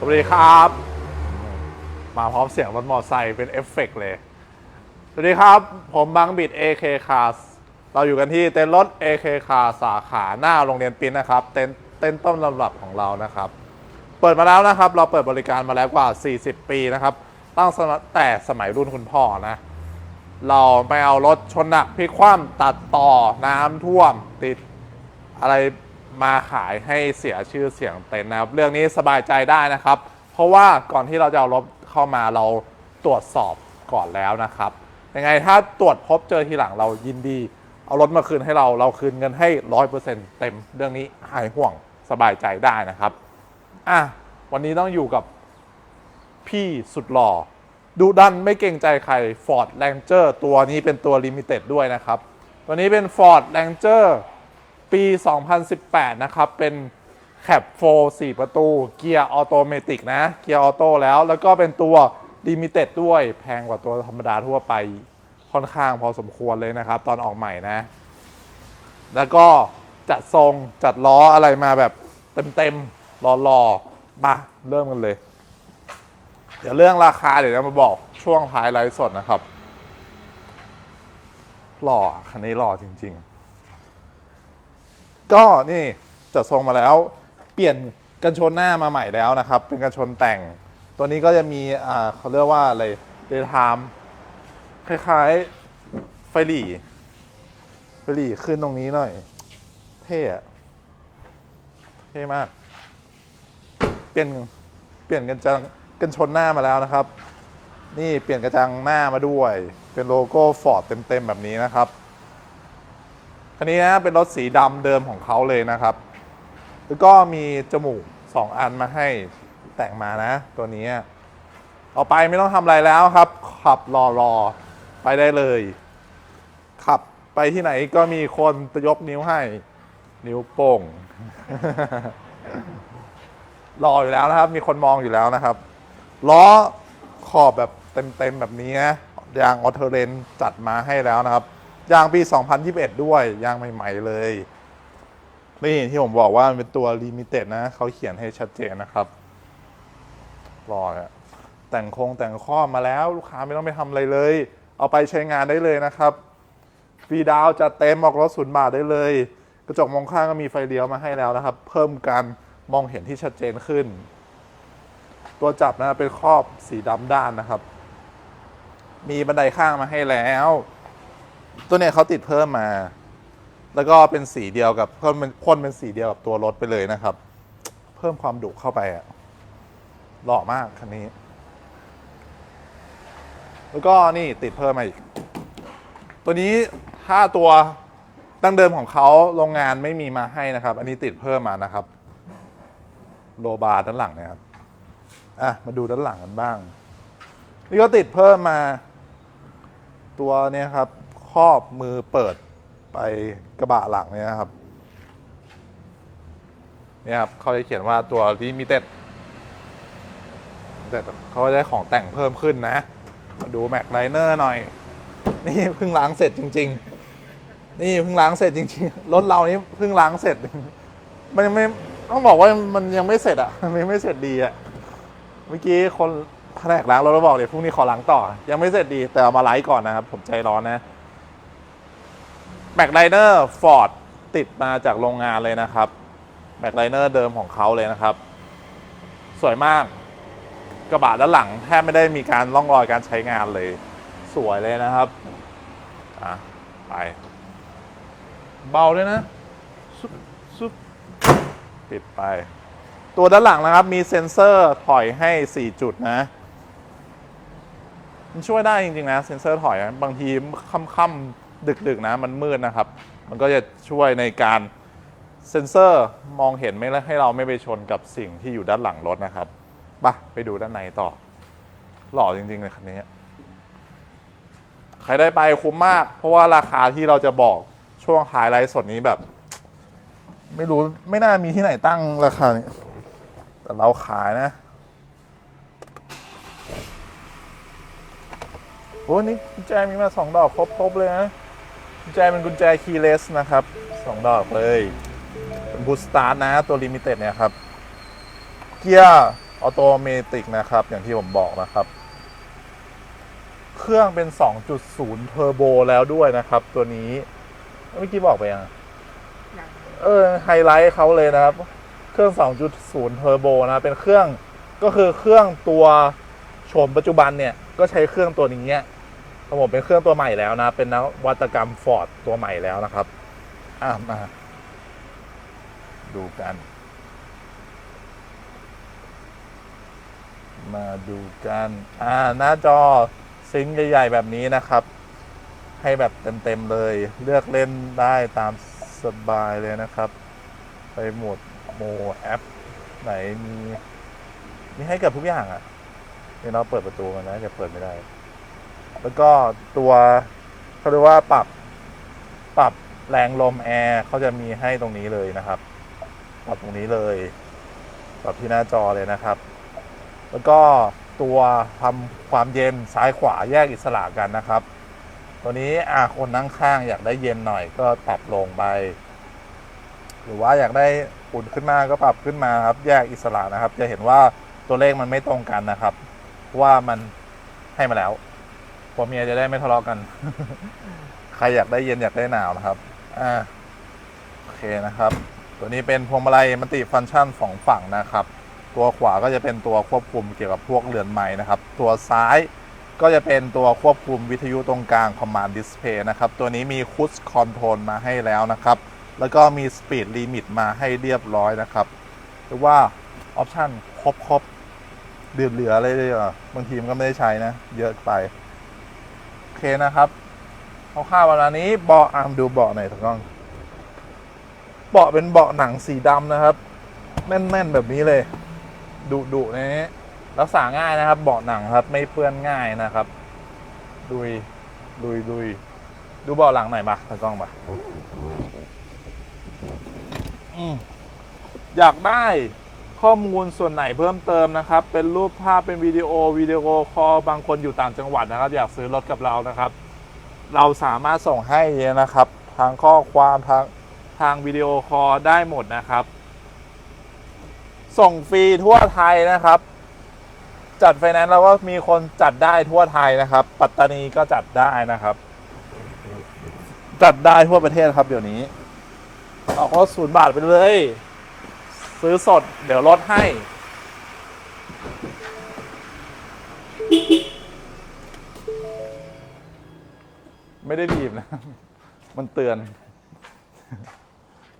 สวัสดีครับ มาพร้อมเสียงรถมอเตอร์ไซค์เป็นเอฟเฟกต์เลย สวัสดีครับ ผมบังบิด AK Cars เราอยู่กันที่เต็นท์รถ AK Cars สาขาหน้าโรงเรียนปินนะครับ เต็นท์เต็นท์ต้นลำดับของเรานะครับ เปิดมาแล้วนะครับ เราเปิดบริการมาแล้วกว่า 40 ปีนะครับ ตั้งแต่สมัยรุ่นคุณพ่อนะ เราไม่เอารถชนหนักพลิกคว่ำตัดต่อน้ำท่วมติดอะไร มาขายให้เสียชื่อเสียงเต็นท์นะครับเรื่องนี้สบายใจได้นะครับ เพราะว่าก่อนที่เราจะเอารถเข้ามาเราตรวจสอบก่อนแล้วนะครับยังไงถ้าตรวจพบเจอทีหลังเรายินดี เอารถมาคืนให้เราเราคืนเงินให้ร้อยเปอร์เซ็นต์เต็ม เรื่องนี้หายห่วงสบายใจได้นะครับอะวันนี้ต้องอยู่กับพี่สุดหล่อดุดันไม่เกรงใจใคร Ford Ranger ตัวนี้เป็นตัว Limited ด้วยนะครับ ตัวนี้เป็น Ford Ranger ปี 2018 นะครับ เป็นแคป4 4ประตู เกียร์ออโตเมติกนะ เกียร์ออโต้แล้ว แล้วก็เป็นตัว Limited ด้วย แพงกว่าตัวธรรมดาทั่วไป ค่อนข้างพอสมควรเลยนะครับ ตอนออกใหม่นะ แล้วก็จัดทรงจัดล้ออะไรมาแบบเต็มๆรอๆ มาเริ่มกันเลย เดี๋ยวเรื่องราคาเดี๋ยวจะมาบอกช่วงท้ายไลฟ์สดนะครับ หล่อคันนี้หล่อจริง ๆ ก็นี่จัดทรงมาแล้ว เปลี่ยนกันชนหน้ามาใหม่แล้วนะครับ เป็นกันชนแต่ง ตัวนี้ก็จะมีอ่าเขาเรียกว่าอะไรเดทามคล้ายๆไฟหลีไฟหลีขึ้นตรงนี้หน่อย เท่อะเท่มาก เปลี่ยนเปลี่ยนกันจังกันชนหน้ามาแล้วนะครับ นี่เปลี่ยนกระจังหน้ามาด้วย เป็นโลโก้ฟอร์ดเต็มๆแบบนี้นะครับ คันนี้นะเป็นรถสีดำเดิมของเขาเลยนะครับ แล้วก็มีจมูก 2 อันมาให้แต่งมานะ ตัวนี้เอไปไม่ต้องทำอะไรแล้วครับ ขับรอรอไปได้เลย ขับไปที่ไหนก็มีคนยกนิ้วให้ นิ้วโป้ง รออยู่แล้วนะครับ มีคนมองอยู่แล้วนะครับ ล้อขอบแบบเต็มๆแบบนี้นะยางออเทอร์เรนจัดมาให้แล้วนะครับ ยางปี 2021 ด้วย ยางใหม่ ๆ เลยนี่ที่ผมบอกว่ามันเป็นตัวลิมิเต็ดนะ เขาเขียนให้ชัดเจนนะครับรออะแต่งโครงแต่งข้อมาแล้วลูกค้าไม่ต้องไปทำอะไรเลย เอาไปใช้งานได้เลยนะครับฟรีดาวจะเต็มออกรถศูนย์บาทได้เลย กระจกมองข้างก็มีไฟเลี้ยวมาให้แล้วนะครับ เพิ่มการมองเห็นที่ชัดเจนขึ้น ตัวจับนะเป็นครอบสีดำด้านนะครับ มีบันไดข้างมาให้แล้ว ตัวเนี้ยเขาติดเพิ่มมา แล้วก็เป็นสีเดียวกับพ่นเป็นพ่นเป็นสีเดียวกับตัวรถไปเลยนะครับ เพิ่มความดุเข้าไปอะหล่อมากคันนี้ แล้วก็นี่ติดเพิ่มมาอีก ตัวนี้ถ้าตัวดั้งเดิมของเขาโรงงานไม่มีมาให้นะครับ อันนี้ติดเพิ่มมานะครับ โลบาร์ด้านหลังนะครับอะมาดูด้านหลังกันบ้าง นี่ก็ติดเพิ่มมา ตัวเนี้ยครับ รอบมือเปิดไปกระบะหลังเนี่ยครับเนี่ยครับเขาจะเขียนว่าตัว limited แต่เขาได้ของแต่งเพิ่มขึ้นนะ มาดูแม็กไลเนอร์หน่อย นี่เพิ่งล้างเสร็จจริง ๆ นี่เพิ่งล้างเสร็จจริงๆรถเรานี่เพิ่งล้างเสร็จ มันยังไม่ต้องบอกว่ามันยังไม่เสร็จอะมันยังไม่เสร็จดีอะเมื่อกี้คนแผนกล้างรถเราบอกเดี๋ยวพรุ่งนี้ขอล้างต่อ ยังไม่เสร็จดีแต่เอามาไลฟ์ก่อนนะครับ ผมใจร้อนนะ แม็กไลเนอร์ฟอร์ดติดมาจากโรงงานเลยนะครับแม็กไลเนอร์เดิมของเขาเลยนะครับ สวยมาก กระบะด้านหลังแทบไม่ได้มีการร่องรอยการใช้งานเลย สวยเลยนะครับอะไป เบาด้วยนะซุบซุบปิดไป ตัวด้านหลังนะครับ มีเซ็นเซอร์ถอยให้ 4 จุดนะ มันช่วยได้จริง ๆ นะ เซ็นเซอร์ถอย บางทีค่ำๆ ดึกๆนะมันมืดนะครับ มันก็จะช่วยในการเซ็นเซอร์มองเห็นไม่ให้เราไม่ไปชนกับสิ่งที่อยู่ด้านหลังรถนะครับไปไปดูด้านในต่อ หล่อจริงๆเลยคันนี้ใครได้ไปคุ้มมาก เพราะว่าราคาที่เราจะบอกช่วงท้ายไลฟ์สดนี้แบบ ไม่รู้ไม่น่ามีที่ไหนตั้งราคานี้แต่เราขายนะโอ้นี่แจมีมาสองดอกครบๆเลยนะ ญแจเป็นกุญแจคีย์เลสนะครับสองดอกเลยเป็นบูสตาร์ทนะ ตัวลิมิเต็ดเนี่ยครับ เกียร์ออโตเมติกนะครับ อย่างที่ผมบอกนะครับ เครื่องเป็น 2.0 เทอร์โบแล้วด้วยนะครับ ตัวนี้เมื่อกี้บอกไปยังอย่างเออ ไฮไลท์เขาเลยนะครับ เครื่อง 2.0 เทอร์โบนะ เป็นเครื่องก็คือเครื่องตัวโฉมปัจจุบันเนี่ย ก็ใช้เครื่องตัวนี้ ครับผมเป็นเครื่องตัวใหม่แล้วนะ เป็นนวัตกรรมฟอร์ดตัวใหม่แล้วนะครับ อะมา ดูกัน มาดูกัน อ่า หน้าจอซิงค์ใหญ่ๆแบบนี้นะครับ ให้แบบเต็ม ๆ เลย เลือกเล่นได้ตามสบายเลยนะครับ ไปหมดโมแอป ไหนมี มีให้เกับทุกอย่างอะ่ะเดี๋ยวเราเปิดประตูมันนะจะเปิดไม่ได้ แล้วก็ตัวเขาเรียกว่าปรับปรับแรงลมแอร์เขาจะมีให้ตรงนี้เลยนะครับ ปรับตรงนี้เลย ปรับที่หน้าจอเลยนะครับ แล้วก็ตัวทำความเย็นซ้ายขวาแยกอิสระกันนะครับ ตัวนี้อ่าคนนั่งข้างอยากได้เย็นหน่อยก็ปรับลงไป หรือว่าอยากได้อุ่นขึ้นมาก็ปรับขึ้นมาครับ แยกอิสระนะครับ จะเห็นว่าตัวเลขมันไม่ตรงกันนะครับ ว่ามันให้มาแล้ว ผัวเมียจะได้ไม่ทะเลาะกัน ใครอยากได้เย็นอยากได้หนาวนะครับ อ่า โอเคนะครับ ตัวนี้เป็นพวงมาลัยมัลติฟังก์ชันสองฝั่งนะครับ ตัวขวาก็จะเป็นตัวควบคุมเกี่ยวกับพวกเรือนไม้นะครับ ตัวซ้ายก็จะเป็นตัวควบคุมวิทยุตรงกลาง Command Display นะครับ ตัวนี้มีคุชคอนโทรลมาให้แล้วนะครับ แล้วก็มี Speed Limit มาให้เรียบร้อยนะครับหรือว่าออปชันครบครบๆเหลือๆเลยเลยอะบางทีมันก็ไม่ได้ใช้นะ เยอะไป เคนะครับเอาข้าวเวลานี้เบาะอะดูเบาะหน่อยถูกต้องเบาะเป็นเบาะหนังสีดำนะครับ แน่นๆแบบนี้เลย ดุดุนะฮะรักษาง่ายนะครับ เบาะหนังครับ ไม่เปื้อนง่ายนะครับดุยดุยดุยดูเบาะหลังหน่อยมาตากล้องมาอยากได้ ข้อมูลส่วนไหนเพิ่มเติมนะครับ เป็นรูปภาพเป็นวิดีโอวิดีโอคอลบางคนอยู่ต่างจังหวัดนะครับ อยากซื้อรถกับเรานะครับ เราสามารถส่งให้นะครับทางข้อความทางทางวิดีโอคอลได้หมดนะครับ ส่งฟรีทั่วไทยนะครับ จัดไฟแนนซ์แล้วก็มีคนจัดได้ทั่วไทยนะครับ ปัตตานีก็จัดได้นะครับ จัดได้ทั่วประเทศครับเดี๋ยวนี้ออกรถศูนย์บาทไปเลย ซื้อสด เดี๋ยวลดให้ ไม่ได้บีบนะ มันเตือน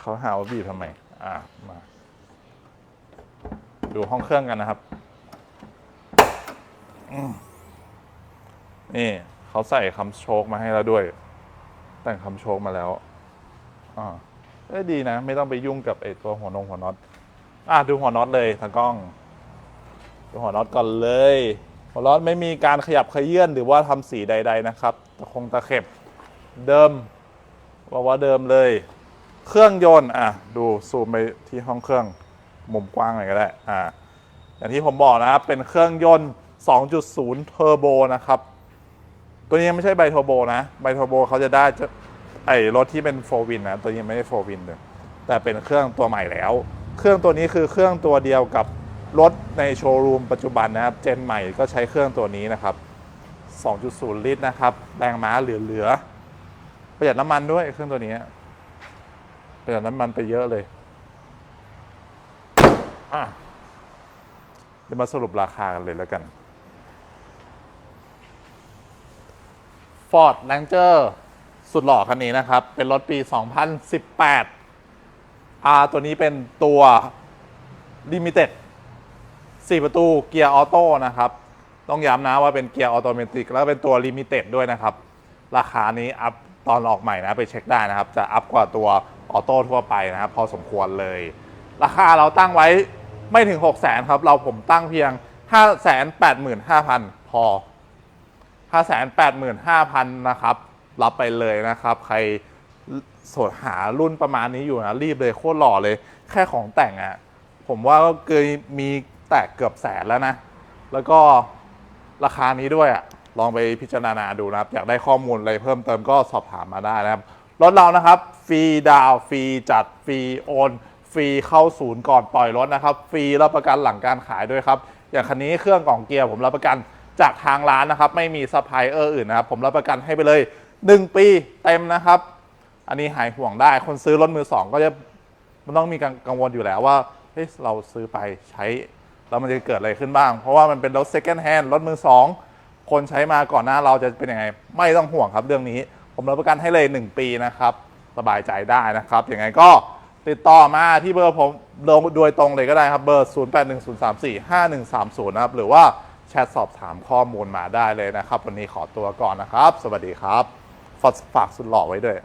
เขาหาว่าบีบทำไม อ่ามา ดูห้องเครื่องกันนะครับ นี่เขาใส่คำโชคมาให้แล้วด้วย แต่งคำโชคมาแล้ว อ่าเอ้ดีนะ ไม่ต้องไปยุ่งกับไอ้ตัวหัวนงหัวน็อต อะดูหัวน็อตเลยทางกล้อง ดูหัวน็อตก่อนเลย หัวน็อตไม่มีการขยับขยื่นหรือว่าทำสีใด ๆ นะครับตะคงตะเข็บเดิมว่าว่าเดิมเลย เครื่องยนต์อะดูซูมไปที่ห้องเครื่องมุมกว้างหน่อยก็ได้อ่าอย่างที่ผมบอกนะครับเป็นเครื่องยนต์ 2.0 เทอร์โบนะครับ ตัวนี้ไม่ใช่ไบโทอร์โบนะไบโทอร์โบเขาจะได้จะไอรถที่เป็นโฟวินนะ ตัวนี้ไม่ได้โฟวินเลยแต่เป็นเครื่องตัวใหม่แล้ว เครื่องตัวนี้คือเครื่องตัวเดียวกับรถในโชว์รูมปัจจุบันนะครับ เจนใหม่ก็ใช้เครื่องตัวนี้นะครับ 2.0 ลิตรนะครับ แรงม้าเหลือๆ ประหยัดน้ำมันด้วยเครื่องตัวนี้ ประหยัดน้ำมันไปเยอะเลยเดี๋ยวมาสรุปราคากันเลยแล้วกัน Ford Ranger สุดหล่อคันนี้นะครับ เป็นรถปี 2018 อ่าตัวนี้เป็นตัว Limited 4 ประตูเกียร์ออโต้นะครับ ต้องย้ำนะว่าเป็นเกียร์ออโตเมติกแล้วเป็นตัว Limited ด้วยนะครับ ราคานี้อัพตอนออกใหม่นะไปเช็คได้นะครับ จะอัพกว่าตัวออโต้ทั่วไปนะครับ พอสมควรเลย ราคาเราตั้งไว้ไม่ถึง 6 0 0 0 0 0ครับ เราผมตั้งเพียง 585,000 พอ 585,000 นะครับ รับไปเลยนะครับ ใคร สดหารุ่นประมาณนี้อยู่นะ รีบเลยโคตรหล่อเลย แค่ของแต่งอะ่ะ ผมว่าก็เคยมีแตะเกือบแสนแล้วนะ แล้วก็ราคานี้ด้วยอะ่ะ ลองไปพิจารณาดูนะครับ อยากได้ข้อมูลอะไรเพิ่มเติมก็สอบถามมาได้นะครับ รถเรานะครับ ฟรีดาวฟรีจัด ฟรีโอนฟฟรีเข้าศูนย์ก่อนปล่อยรถนะครับ ฟรีรับประกันหลังการขายด้วยครับ อย่างคันนี้เครื่องกล่องเกียร์ผมรับประกันจากทางร้านนะครับ ไม่มีซัพพลายเออร์อื่นนะครับ ผมรับประกันให้ไปเลย 1 ปีเต็มนะครับ อันนี้หายห่วงได้ คนซื้อรถมือสองก็จะมันต้องมีกังกังวลอยู่แล้วว่าเฮ้ยเราซื้อไปใช้แล้วมันจะเกิดอะไรขึ้นบ้าง เพราะว่ามันเป็นรถ second hand รถมือสองคนใช้มาก่อนหน้าเราจะเป็นยังไง ไม่ต้องห่วงครับเรื่องนี้ ผมรับประกันให้เลย 1 ปีนะครับ สบายใจได้นะครับยังไงก็ติดต่อมาที่เบอร์ผมโดยตรงเลยก็ได้ครับเบอร์ 0810345130 นะครับ หรือว่าแชทสอบถามข้อมูลมาได้เลยนะครับ วันนี้ขอตัวก่อนนะครับ สวัสดีครับฝากฝากสุดหล่อไว้ด้วย